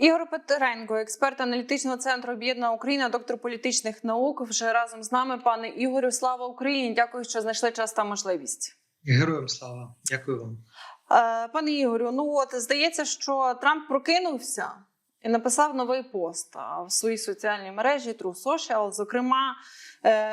Ігор Петренко, експерт аналітичного центру Об'єднана Україна, доктор політичних наук, вже разом з нами. Пане Ігорю, слава Україні! Дякую, що знайшли час та можливість. Героям слава, дякую вам. Е, Пане Ігорю, ну от здається, що Трамп прокинувся і написав новий пост в своїй соціальній мережі True Social. Зокрема,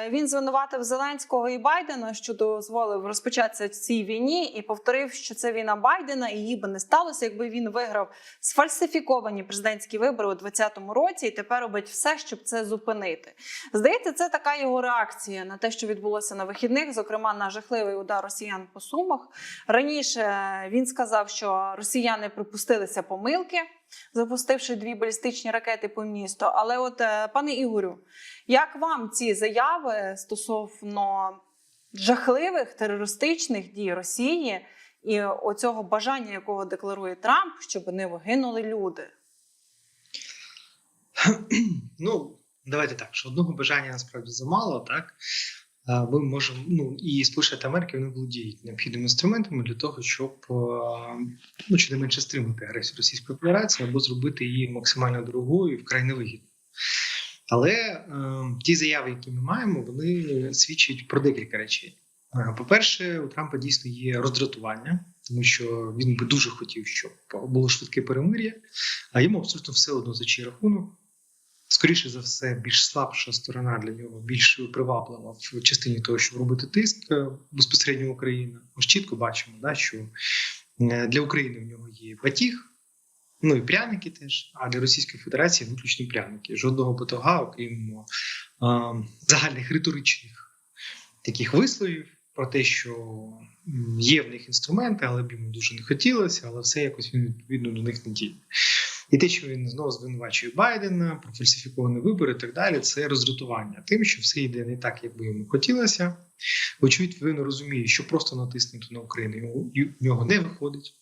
він звинуватив Зеленського і Байдена, що дозволив розпочатися цій війні, і повторив, що це війна Байдена, і її би не сталося, якби він виграв сфальсифіковані президентські вибори у 2020 році, і тепер робить все, щоб це зупинити. Здається, це така його реакція на те, що відбулося на вихідних, зокрема на жахливий удар росіян по сумах. Раніше він сказав, що росіяни припустилися помилки, запустивши дві балістичні ракети по місту. Але, от, е, пане Ігорю, як вам ці заяви стосовно жахливих терористичних дій Росії і оцього бажання, якого декларує Трамп, щоб не вигинули люди? Ну, давайте так, що одного бажання насправді замало, так? Ми можемо, ну і Сполучені Америки вони володіють необхідними інструментами для того, щоб ну, щонайменше стримати агресію Російської Федерації або зробити її максимально дорогою і вкрай невигідною. Але е, ті заяви, які ми маємо, вони свідчать про декілька речей. По-перше, у Трампа дійсно є роздратування, тому що він би дуже хотів, щоб було швидке перемир'я, а йому абсолютно все одно за чий рахунок. Скоріше за все, більш слабша сторона для нього, більш приваблива в частині того, щоб робити тиск е, безпосередньо Україна. Ми ж чітко бачимо, да, що е, для України в нього є батіг, ну і пряники теж, а для Російської Федерації виключно пряники. Жодного батога, окрім е, загальних риторичних таких висловів про те, що є в них інструменти, але б йому дуже не хотілося, але все якось він відповідно до них не діє. І те, що він знову звинувачує Байдена про фальсифіковані вибори і так далі, це роздратування тим, що все йде не так, як би йому хотілося. Вочевидь, він розуміє, що просто натиснути на Україну в нього не виходить.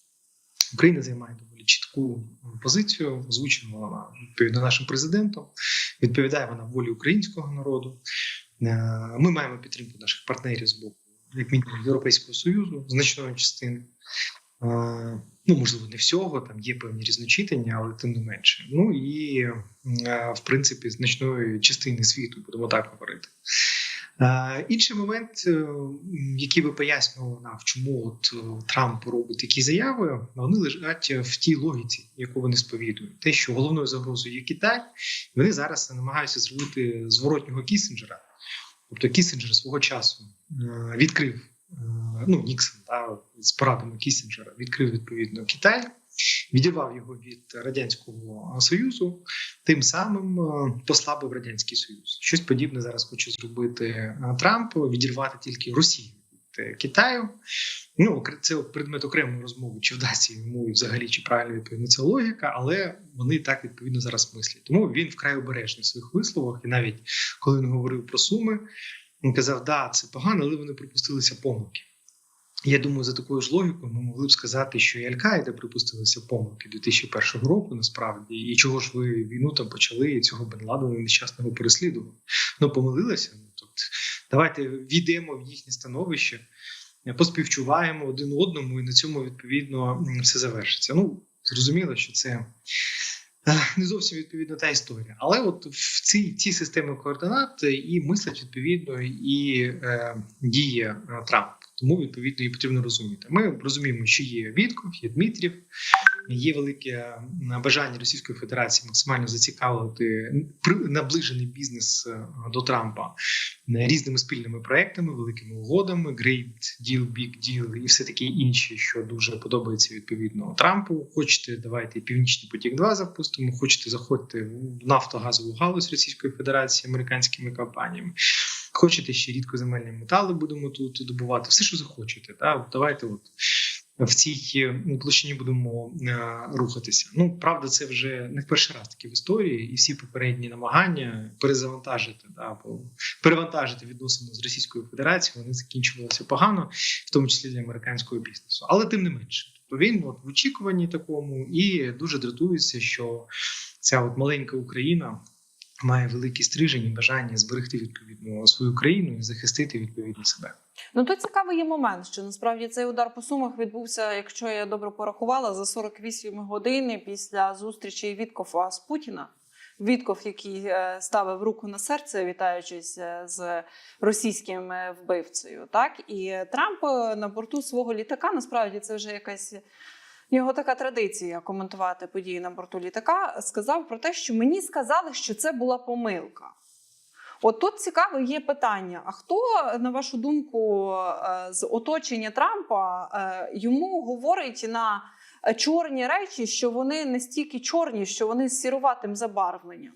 Україна займає доволі чітку позицію, озвучена вона відповідно нашим президентом. Відповідає вона волі українського народу. Е, Ми маємо підтримку наших партнерів з боку, як мінімум, Європейського Союзу, значної частини. Ну, можливо, не всього, там є певні різночитання, але тим не менше. Ну і е, в принципі значної частини світу, будемо так говорити. Е, Інший момент, е, який би пояснював нам, чому от Трамп робить такі заяви, вони лежать в тій логіці, яку вони сповідують. Те, що головною загрозою є Китай, вони зараз намагаються зробити зворотнього Кісінджера. Тобто Кісінджер свого часу відкрив ну Ніксон та з порадами Кісінджера відкрив відповідно Китай, відірвав його від радянського союзу, тим самим е, послабив радянський союз. Щось подібне зараз хоче зробити е, Трамп, відірвати тільки Росію е, Китаю. Ну це предмет окремої розмови, чи вдасться йому взагалі чи правильно відповідно ця логіка, але вони так відповідно зараз мислять. Тому він вкрай обережний в своїх висловах, і навіть коли він говорив про суми, він казав, да, це погано, але вони припустилися помилки. Я думаю, за такою ж логікою ми могли б сказати, що і Аль-Каїда припустилася помилки 2001 року, насправді, і чого ж ви війну там почали, і цього Бен Ладена нещасного переслідували. Ну, помилилися. Ну, тут давайте війдемо в їхнє становище, поспівчуваємо один одному, і на цьому відповідно все завершиться. Ну, зрозуміло, що це не зовсім відповідно та історія. Але от в цій, ці системі координат і мислить відповідно і е, діє е, Трамп. Тому відповідно і потрібно розуміти. Ми розуміємо, що є Вітков, є Дмитрів, є велике бажання Російської Федерації максимально зацікавити наближений бізнес е, до Трампа різними спільними проектами, великими угодами, Great Deal, Big Deal і все таке інші, що дуже подобається відповідно Трампу. Хочете, давайте Північний потік 2 запустимо. Хочете, заходьте в нафтогазову галузь Російської Федерації американськими компаніями. Хочете ще рідкоземельні метали будемо тут добувати, все, що захочете. Та? Давайте от в цій площині будемо е, рухатися. Ну, правда, це вже не в перший раз таке в історії, і всі попередні намагання перезавантажити, да, або перевантажити відносини з Російською Федерацією, вони закінчувалися погано, в тому числі для американського бізнесу. Але тим не менше, тобто він от в очікуванні такому і дуже дратується, що ця от маленька Україна має великі стрижень і бажання зберегти відповідно свою країну і захистити відповідно себе. Ну тут цікавий є момент, що насправді цей удар по сумах відбувся, якщо я добре порахувала, за 48 годин після зустрічі Віткофа з Путіна. Вітков, який е, ставив руку на серце, вітаючись е, з російським е, вбивцею. Так і Трамп на борту свого літака насправді це вже якась його така традиція коментувати події на борту літака. Сказав про те, що мені сказали, що це була помилка. От тут цікаве є питання: а хто, на вашу думку, е, з оточення Трампа е, йому говорить на чорні речі, що вони не стільки чорні, що вони з сіруватим забарвленням?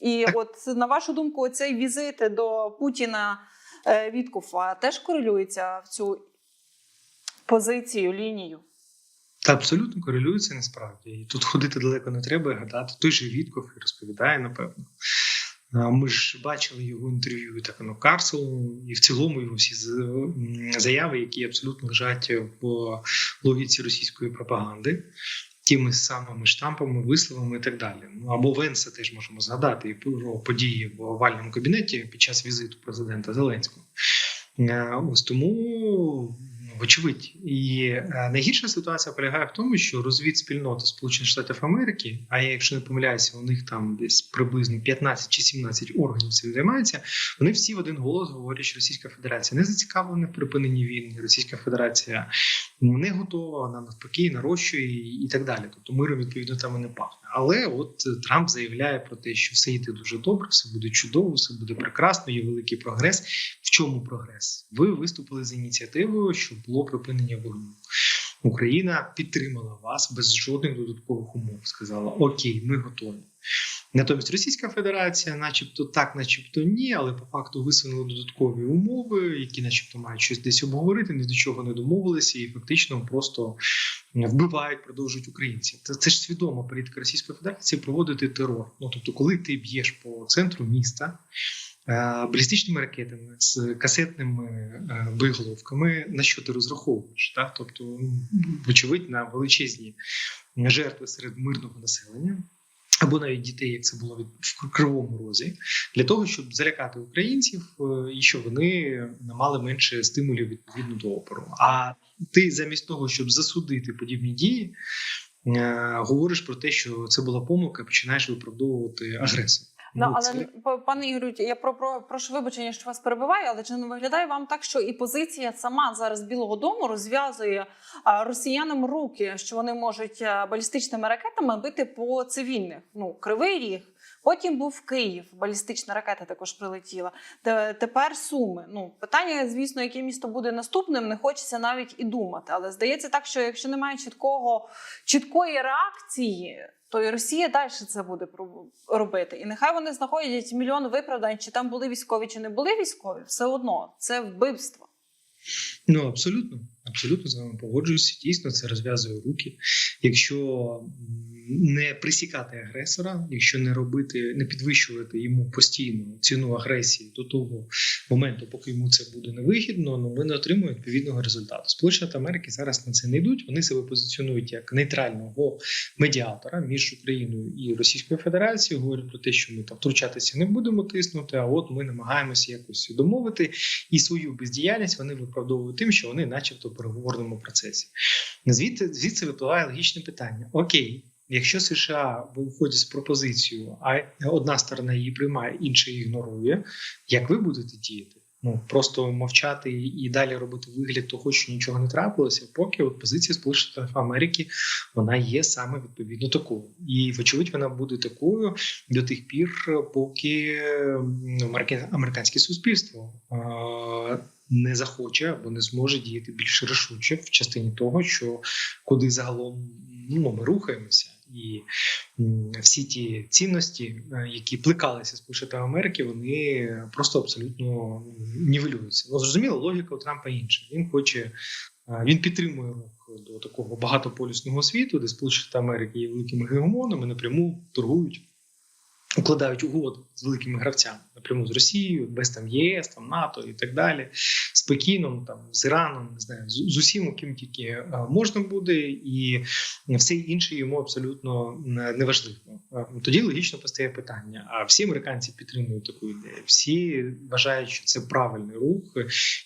І от на вашу думку, цей візит до Путіна е, Віткофа теж корелюється в цю позицію, лінію? Та абсолютно корелюється насправді. І тут ходити далеко не треба і гадати. Той же Вітков і розповідає, напевно. Ми ж бачили його інтерв'ю так воно Карселу, і в цілому його всі заяви, які абсолютно лежать в логіці російської пропаганди, тими самими штампами, висловами і так далі. Ну або Венса теж можемо згадати і про події в овальному кабінеті під час візиту президента Зеленського. Е, Ось тому вочевидь. І е, найгірша ситуація полягає в тому, що розвідспільнота Сполучених Штатів Америки, а я, якщо не помиляюся, у них там десь приблизно 15 чи 17 органів цим займаються. Вони всі в один голос говорять, що Російська Федерація не зацікавлена в припиненні війни. Російська Федерація не готова, вона навпаки нарощує і так далі. Тобто миром відповідно там і не пахне. Але от е, Трамп заявляє про те, що все йде дуже добре, все буде чудово, все буде прекрасно, є великий прогрес. В чому прогрес? Ви виступили з ініціативою, що було припинення вогню. Україна підтримала вас без жодних додаткових умов. Сказала: Окей, ми готові. Натомість Російська Федерація, начебто так, начебто ні, але по факту висунули додаткові умови, які, начебто, мають щось десь обговорити, ні до чого не домовилися, і фактично просто вбивають, продовжують українців. Це, це ж свідома політика Російської Федерації проводити терор. Ну тобто, коли ти б'єш по центру міста. Е, Балістичними ракетами з касетними е, боєголовками, на що ти розраховуєш? Так? Тобто, м, вочевидь, на величезні жертви серед мирного населення, або навіть дітей, як це було від в кривому розі, для того, щоб залякати українців, е, і щоб вони мали менше стимулів відповідно до опору. А ти замість того, щоб засудити подібні дії, говориш про те, що це була помилка, починаєш виправдовувати агресора. Ну, але пане Ігорю, я про, про прошу вибачення, що вас перебиваю, але чи не виглядає вам так, що і позиція сама зараз Білого Дому розв'язує росіянам руки, що вони можуть а, балістичними ракетами бити по цивільних? Ну, кривий ріг. Потім був Київ, балістична ракета також прилетіла. Тепер Суми. Ну питання, звісно, яке місто буде наступним, не хочеться навіть і думати. Але здається так, що якщо немає чіткого чіткої реакції, то і Росія далі це буде робити. І нехай вони знаходять мільйон виправдань, чи там були військові, чи не були військові, все одно це вбивство. Ну абсолютно, абсолютно з вами погоджуюся. Дійсно, це розв'язує руки. Якщо не присікати агресора, якщо не робити, не підвищувати йому постійно ціну агресії до того моменту, поки йому це буде невигідно, ну ми не отримуємо відповідного результату. Сполучені Америки зараз на це не йдуть. Вони себе позиціонують як нейтрального медіатора між Україною і Російською Федерацією. Говорять про те, що ми там втручатися не будемо тиснути. А от ми намагаємося якось домовити і свою бездіяльність вони виправдовують тим, що вони, начебто, переговорному процесі. Звідти звідси випливає логічне питання: Окей, якщо США виходять з пропозицією, а одна сторона її приймає, інша її ігнорує, як ви будете діяти? Ну просто мовчати і далі робити вигляд того, що нічого не трапилося, поки от позиція Сполучених Штатів Америки вона є саме відповідно такою, і вочевидь вона буде такою до тих пір, поки американське суспільство не захоче або не зможе діяти більш рішуче в частині того, що куди загалом ну, ми рухаємося, і всі ті цінності, е, які плекалися Сполучених Америки, вони просто абсолютно нівелюються. Ну зрозуміло, логіка у Трампа інша. Він хоче. е, Він підтримує рух до такого багатополюсного світу, де Сполучені Америки є великими гегемонами, напряму торгують укладають угоди з великими гравцями напряму з Росією, без там ЄС, там НАТО і так далі, з Пекіном, там з Іраном, не знаю, з, усім, ким тільки е, можна буде, і все інше йому абсолютно не важливо. е, тоді логічно постає питання: а всі американці підтримують таку ідею, всі вважають, що це правильний рух,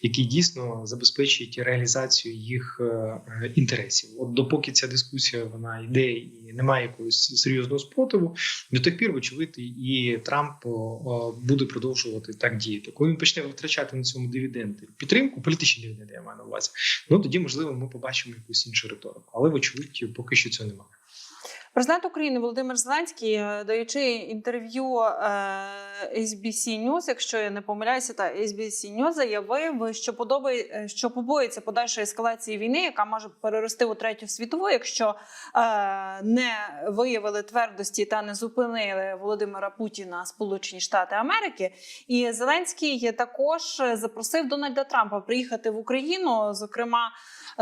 який дійсно забезпечить реалізацію їх е, інтересів. От допоки ця дискусія вона йде і немає якогось серйозного спротиву, до тих пір, вочевидь, і Трамп о, буде продовжувати так діяти. Коли він почне витрачати на цьому дивіденди, підтримку, політичні дивіденди, я маю на увазі, ну тоді можливо ми побачимо якусь іншу риторику. Але вочевидь, поки що цього немає. Президент України Володимир Зеленський, е, даючи інтерв'ю е, SBC News, якщо я не помиляюся, та SBC News заявив, що подобає, е, що побоїться подальшої ескалації війни, яка може перерости у третю світову, якщо е, не виявили твердості та не зупинили Володимира Путіна Сполучені Штати Америки. І Зеленський також запросив Дональда Трампа приїхати в Україну. Зокрема,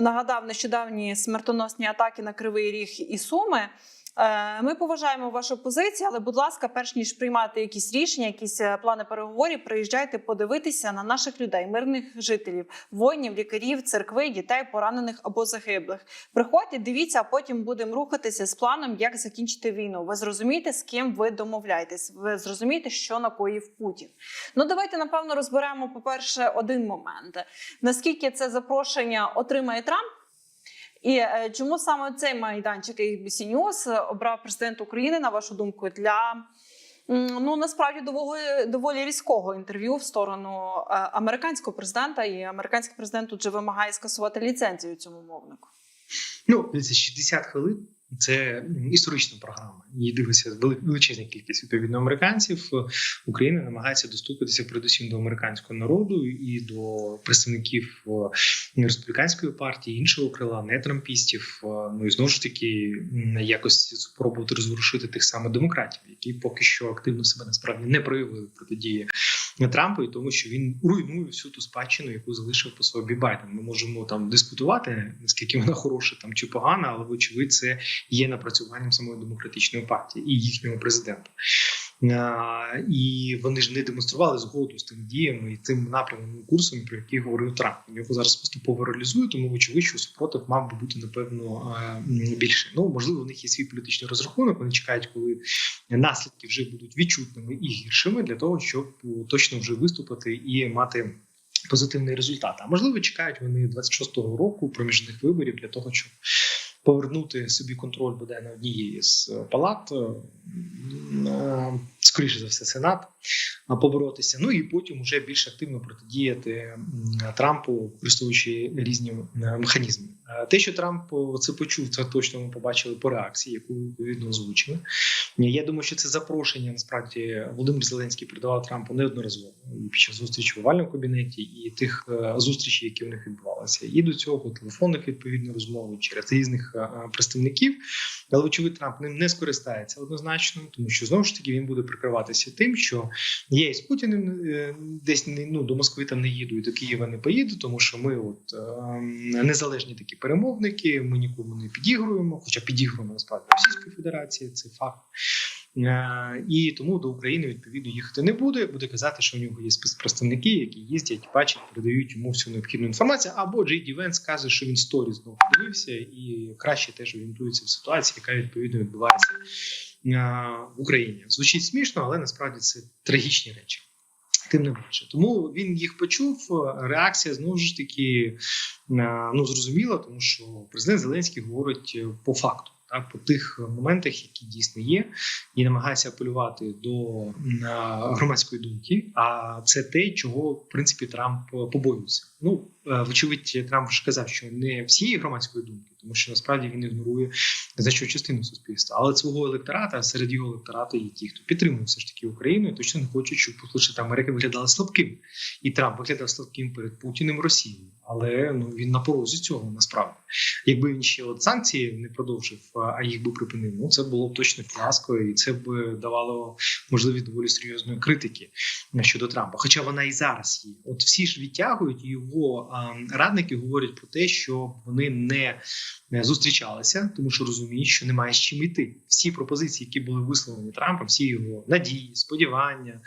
нагадав нещодавні смертоносні атаки на Кривий Ріг і Суми. Е, Ми поважаємо вашу позицію, але, будь ласка, перш ніж приймати якісь рішення, якісь е, плани переговорів, приїжджайте подивитися на наших людей, мирних жителів, воїнів, лікарів, церкви, дітей, поранених або загиблих. Приходьте, дивіться, а потім будемо рухатися з планом, як закінчити війну. Ви зрозумієте, з ким ви домовляєтесь. Ви зрозумієте, що накоїв Путін. Ну давайте напевно розберемо. По перше, один момент: наскільки це запрошення отримає Трамп. І е, чому саме цей майданчик ABC News обрав президент України, на вашу думку, для ну насправді доволі доволі різкого інтерв'ю в сторону е, американського президента, і американський президент тут же вимагає скасувати ліцензію цьому мовнику. Ну, дивіться, 60 хвилин це історична програма. Її дивиться величезна кількість відповідно американців. Україна намагається доступитися передусім до американського народу і до представників е, республіканської партії, іншого крила, не трампістів. Е, Ну і знову ж таки якось спробувати розворушити тих самих демократів, які поки що активно себе насправді не проявили протидії Трампу, і тому що він руйнує всю ту спадщину, яку залишив по собі Байден. Ми можемо там дискутувати, наскільки вона хороша там чи погана, але вочевидь це є напрацюванням самої демократичної партії і їхнього президента. А, і вони ж не демонстрували згоду з тими діями і тим напрямом курсом, про який говорив Трамп. Його зараз поступово реалізує, тому вочевидь, що супротив мав би бути напевно більше. Ну можливо, у них є свій політичний розрахунок. Вони чекають, коли наслідки вже будуть відчутними і гіршими для того, щоб точно вже виступити і мати. Позитивний результат. А можливо, чекають вони 26-го року проміжних виборів для того, щоб повернути собі контроль буде на однієї з палат, е, скоріше за все, сенат, поборотися. Ну і потім вже більш активно протидіяти Трампу, користуючи різні механізми. Те, що Трамп це почув, це точно ми побачили по реакції, яку відповідно озвучили. Я думаю, що це запрошення насправді Володимир Зеленський передавав Трампу неодноразово під час зустрічі в овальному кабінеті, і тих е, зустрічей, які в них відбувалися, і до цього телефонних відповідно розмов через різних е, представників. Але очевидь, Трамп ним не скористається однозначно, тому що знову ж таки він буде прикриватися тим, що я із Путіним е, десь не ну до Москви там не їду, і до Києва не поїду, тому що ми, от е, незалежні такі перемовники, ми нікому не підігруємо, хоча підігруємо насправді Російської Федерації, це факт. Е, І тому до України відповідно їхати не буде. Буде казати, що в нього є спецпредставники, які їздять, бачать, передають йому всю необхідну інформацію. Або Джей Ді Венс каже, що він сторі знову подивився і краще теж орієнтується в ситуації, яка відповідно відбувається в Україні. Звучить смішно, але насправді це трагічні речі. Тим не менше, тому він їх почув. Реакція знову ж таки е, ну зрозуміла, тому що президент Зеленський говорить е, по факту, так по тих моментах, які дійсно є, і намагається апелювати до е, громадської думки. А це те, чого в принципі Трамп побоюється. Ну е, вочевидь, Трамп вже казав, що не всієї громадської думки, тому що насправді він ігнорує значну частину суспільства, але свого електората серед його електорату є ті, хто підтримує все ж таки Україну, точно не хочуть, щоб лише Америка виглядала слабким, і Трамп виглядав слабким перед Путіним Росією. Але ну він на порозі цього насправді. Якби він ще от санкції не продовжив, а- їх би припинив, ну це було б точно фіаско, і це б давало можливість доволі серйозної критики щодо Трампа. Хоча вона і зараз є. От всі ж відтягують і його радники говорять про те, що вони не зустрічалися, тому що розуміють, що немає з чим йти. Всі пропозиції, які були висловлені Трампом, всі його надії, сподівання,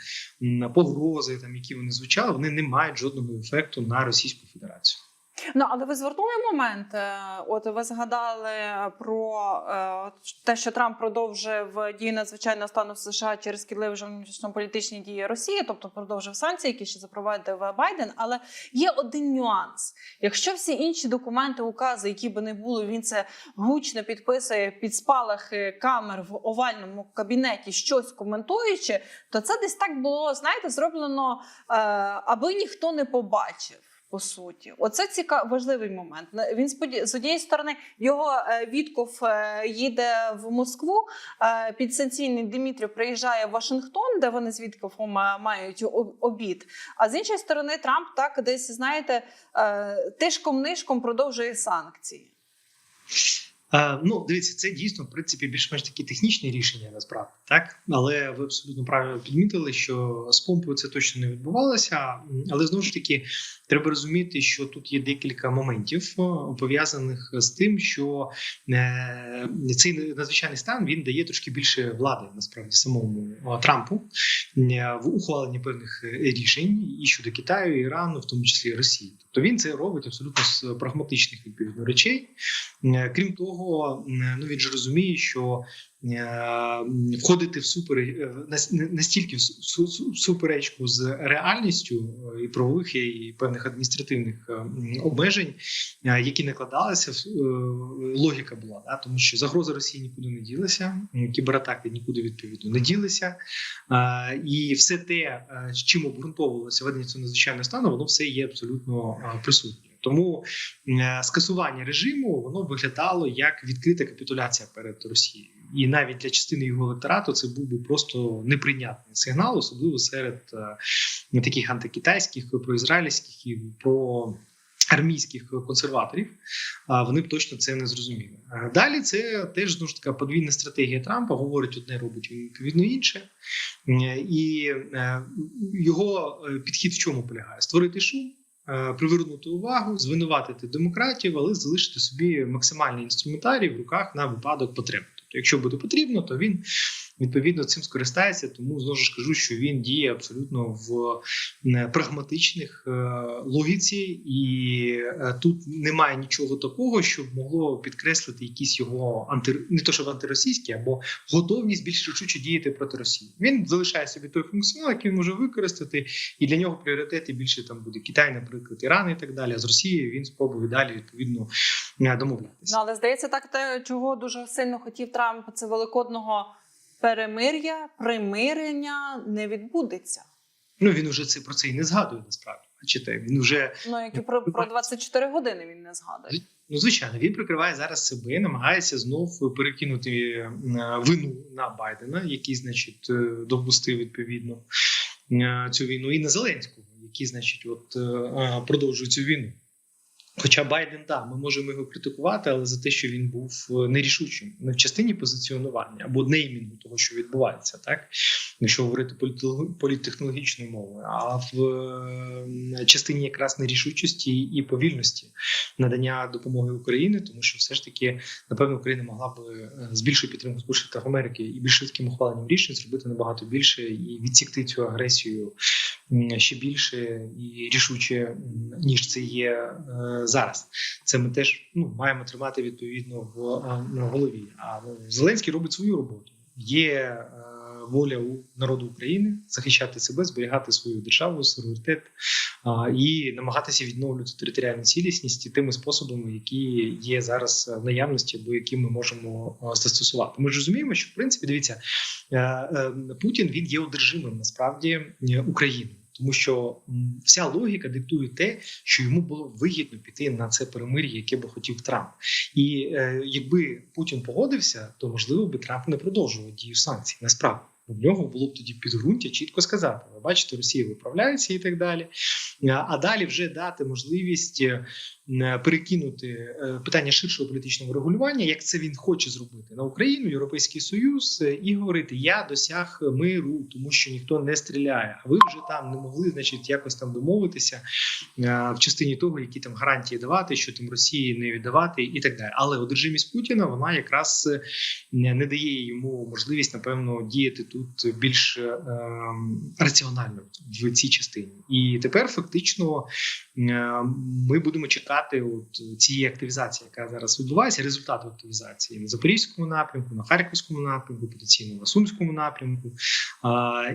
погрози, там які вони звучали, вони не мають жодного ефекту на Російську Федерацію. Ну, але ви звернули момент. е, От ви згадали про е, те, що Трамп продовжив дію надзвичайного стану в США через шкідливі внутрішньополітичні дії Росії, тобто продовжив санкції, які ще запровадив Байден. Але є один нюанс: якщо всі інші документи, укази, які би не були, він це гучно підписує під спалахи камер в овальному кабінеті, щось коментуючи, то це десь так було, знаєте, зроблено, е, аби ніхто не побачив. По суті, оце ціка важливий момент. Він споді... з однієї сторони його е, Вітков е, їде в Москву. е, Підсанкційний Дмитрів приїжджає в Вашингтон, де вони з Вітковом мають об- обід. А з іншої сторони, Трамп так десь знаєте тишком нишком продовжує санкції. Е, ну, дивіться, це дійсно в принципі більш-менш такі технічні рішення насправді, так але ви абсолютно правильно підмітили, що з помпою це точно не відбувалося. Але знову ж таки треба розуміти, що тут є декілька моментів пов'язаних з тим, що е, цей надзвичайний стан він дає трошки більше влади насправді самому Трампу е, в ухваленні певних е, рішень і щодо Китаю, Ірану, в тому числі Росії. Тобто він це робить абсолютно з прагматичних відповідно речей. Е, Крім того, ну він ж розуміє, що входити в супер е, настільки в су- су- в суперечку з реальністю е, і правових і певних адміністративних е, обмежень, е, які накладалися, е, логіка була, да? тому що загроза Росії нікуди не ділася, кібератаки нікуди відповідно не ділися, Е, і все те, е, чим обґрунтовувалося ведення цього надзвичайного стану, воно все є абсолютно е, присутнє. Тому е, скасування режиму воно виглядало як відкрита капітуляція перед Росією, і навіть для частини його електорату це був би просто неприйнятний сигнал, особливо серед е, таких антикитайських, проізраїльських і про. Армійських консерваторів а вони б точно це не зрозуміли. А Далі це теж знову ж така подвійна стратегія Трампа. Говорить одне, робить відповідно інше, Е, і е, його е, підхід в чому полягає? Створити шум, е, привернути увагу, звинуватити демократів, але залишити собі максимальний інструментарій в руках на випадок потреби. Тобто, якщо буде потрібно, то він відповідно цим скористається. Тому знову ж кажу, що він діє абсолютно в е, прагматичних е, логіці, і е, тут немає нічого такого, щоб могло підкреслити якісь його анти не то, що антиросійські, або готовність більш рішуче діяти проти Росії. Він залишає собі той функціонал, який він може використати, і для нього пріоритети більше там буде Китай, наприклад, Іран і так далі. А з Росією він спробує далі відповідно домовлятися. Ну але здається, так те, чого дуже сильно хотів Трамп, це великодного перемир'я, примирення не відбудеться. Ну він вже це про це і не згадує насправді. Бачите, він вже Ну як і про, про 24 години він не згадує. Ну, звичайно, він прикриває зараз себе, намагається знов перекинути е, вину на Байдена, який, значить, е, допустив відповідно е, цю війну, і на Зеленського, який, значить, от продовжує цю війну. Хоча Байден, так, ми можемо його критикувати, але за те, що він був е, нерішучим не в частині позиціонування або неймінгу того, що відбувається, так? Якщо говорити політ- політтехнологічною мовою, а в е, частині якраз нерішучості і повільності надання допомоги Україні, тому що все ж таки, напевно, Україна могла б е, з більшою підтримкою Сполучених Штатів Америки і більш швидким ухваленням рішень зробити набагато більше і відсікти цю агресію ще більше і рішуче, ніж це є е, зараз. Це ми теж ну, маємо тримати відповідно в е, на голові. А ну, Зеленський робить свою роботу. Є е, воля у народу України захищати себе, зберігати свою державу, суверенітет і намагатися відновлювати територіальну цілісність тими способами, які є зараз в наявності, або які ми можемо застосувати. Ми ж розуміємо, що в принципі дивіться, е, е, Путін він є одержимим насправді е, Україною. Тому що вся логіка диктує те, що йому було вигідно піти на це перемир'я, яке би хотів Трамп. І е, якби Путін погодився, то можливо би Трамп не продовжував дію санкцій. Насправді у нього було б тоді підґрунтя чітко сказати: ви бачите, Росія виправляється і так далі. А- далі вже дати можливість е, перекинути е, питання ширшого політичного регулювання, як це він хоче зробити на Україну, Європейський Союз, е, і говорити: я досяг миру, тому що ніхто не стріляє. А ви вже там не могли, значить, якось там домовитися е, в частині того, які там гарантії давати, що там Росії не віддавати, і так далі. Але одержимість Путіна вона якраз е, не дає йому можливість, напевно, діяти тут більш е, ем, раціонально в цій частині. І тепер фактично е, ми будемо чекати от цієї активізації, яка зараз відбувається, результату активізації на Запорізькому напрямку, на Харківському напрямку, потенційно на Сумському напрямку.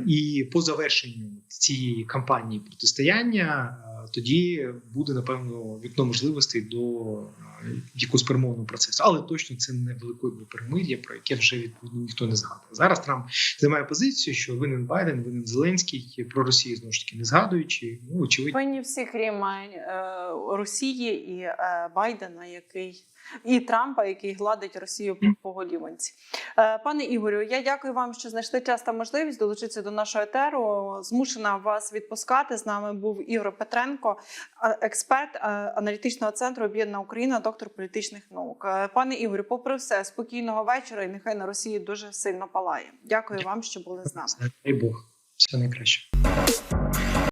І по завершенню цієї кампанії протистояння тоді буде напевно вікно можливостей до а, якогось перемовного процесу, але точно це не великої перемир'я, про яке вже відповідно ніхто не згадує. Зараз Трамп займає позицію, що винен Байден, винен Зеленський про Росію знову ж таки не згадуючи. Ну очевидно. Винні всі, крім е, Росії і е, Байдена, який і Трампа, який гладить Росію по, по. Е, пане Ігорю, я дякую вам, що знайшли час та можливість долучитися до нашого етеру. Змушена вас відпускати. З нами був Ігор Петренко, експерт аналітичного центру Об'єднана Україна, доктор політичних наук. Пане Ігорю, попри все, спокійного вечора, і нехай на Росії дуже сильно палає. Дякую вам, що були з нами. Дай Бог, все найкраще.